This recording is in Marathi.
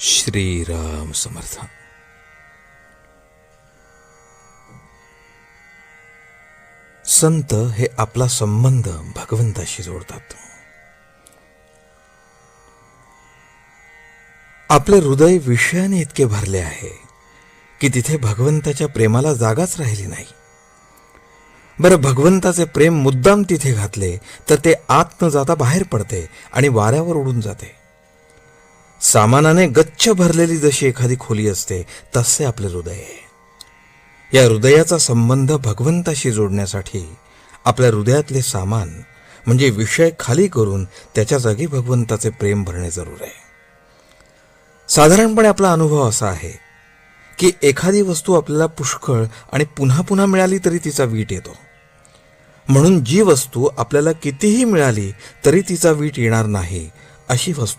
श्रीराम समर्थ. संत हे आपला संबंध भगवंताशी जोडतात. आपले हृदय विषयाने इतके भरले आहे की तिथे भगवंताच्या प्रेमाला जागाच राहिली नाही. बरं भगवंताचे प्रेम मुद्दाम तिथे घातले तर ते आत न जाता बाहेर पडते आणि वाऱ्यावर उडून जाते. सामानाने गच्छ भरलेली जशी एखादी खोली असते तसे आपले हृदय. या हृदयाचा संबंध भगवंताशी जोडण्यासाठी आपल्या हृदयातले सामान म्हणजे विषय खाली करून त्याच्या जागी भगवंताचे प्रेम भरणे जरूर आहे. साधारणपणे आपला अनुभव असा आहे की एखादी वस्तू आपल्याला पुष्कळ आणि पुन्हा पुन्हा मिळाली तरी तिचा वीट येतो. म्हणून जी वस्तू आपल्याला कितीही मिळाली तरी तिचा वीट येणार नाही अशी वस्तू